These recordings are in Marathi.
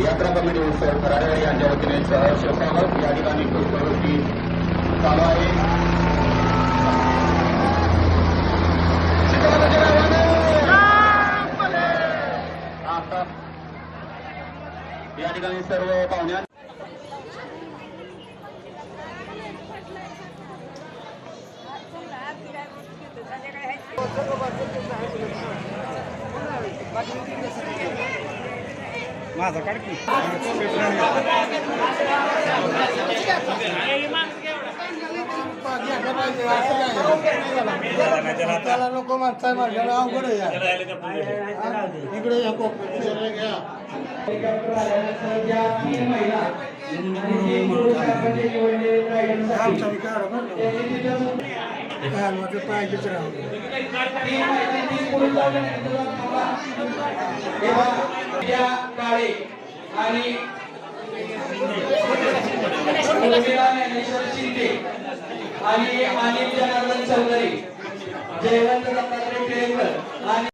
यात्रा कमिटी उत्सव कराड यांच्या वतीने सहर्ष या ठिकाणी पुष्पवृष्टी चालू आहे आता या ठिकाणी सर्व पाहुण्या माझा काढकी त्याला नको माणसा माझ्याला अवघड आहे यार. इकडे या. आमचा विकार का? पाहिजेच राहू दे. काळे आणि ज्ञानेश्वर शिंदे आणि अनिल जनार्दन चौधरी जयवंत दत्तात्रय केळकर आणि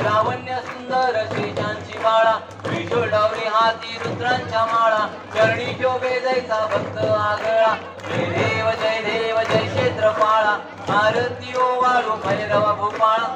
लावण्य सुंदर शेषांची माळा विठोल डावरी हाती रुद्रांच्या माळा चरणी शोभे जैसा भक्त आगळा जय देव जय देव जय आरती ओ वाळू भैरवा भूपाळा